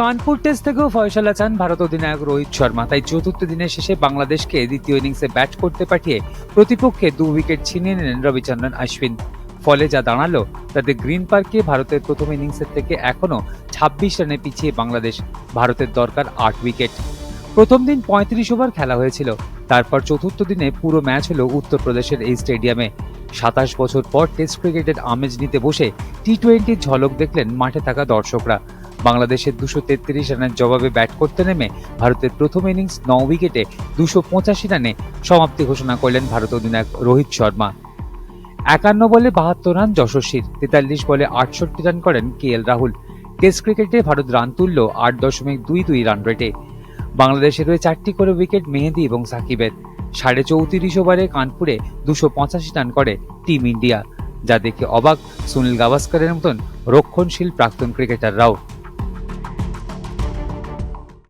Kanpur test থেকেও ফয়সালা চান ভারত অধিনায়ক রোহিত শর্মা। তাই চতুর্থ দিনের শেষে বাংলাদেশকে দ্বিতীয় ইনিংসে ব্যাট করতে পাঠিয়ে প্রতিপক্ষে দু উইকেট ছিনিয়ে নিলেন রবিচন্দ্রন অশ্বিন। ফলে যা দাঁড়াল, তাতে গ্রিন পার্কে ভারতের প্রথম ইনিংসের থেকে এখনও ছাব্বিশ রানে পিছিয়ে বাংলাদেশ ভারতের দরকার আট উইকেট প্রথম দিন পঁয়ত্রিশ ওভার খেলা হয়েছিল। তারপর চতুর্থ দিনে পুরো ম্যাচ হলো উত্তরপ্রদেশের এই স্টেডিয়ামে সাতাশ বছর পর টেস্ট ক্রিকেটের আমেজ নিতে বসে টি টোয়েন্টির ঝলক দেখলেন মাঠে থাকা দর্শকরা। বাংলাদেশের দুশো তেত্রিশ রানের জবাবে ব্যাট করতে নেমে ভারতের প্রথম ইনিংস ন উইকেটে দুশো পঁচাশি রানে সমাপ্তি ঘোষণা করলেন ভারত অধিনায়ক রোহিত শর্মা। একান্ন বলে বাহাত্তর রান যশস্বীর তেতাল্লিশ বলে আটষট্টি রান করেন কে এল রাহুল। টেস্ট ক্রিকেটে ভারত রান তুলল আট দশমিক দুই দুই রান রেটে। বাংলাদেশের হয়ে চারটি করে উইকেট মেহেদি এবং সাকিবের। সাড়ে চৌত্রিশ ওভারে কানপুরে দুশো পঁচাশি রান করে টিম ইন্ডিয়া, যা দেখে অবাক সুনীল গাভাস্করের মতন রক্ষণশীল প্রাক্তন ক্রিকেটাররাও।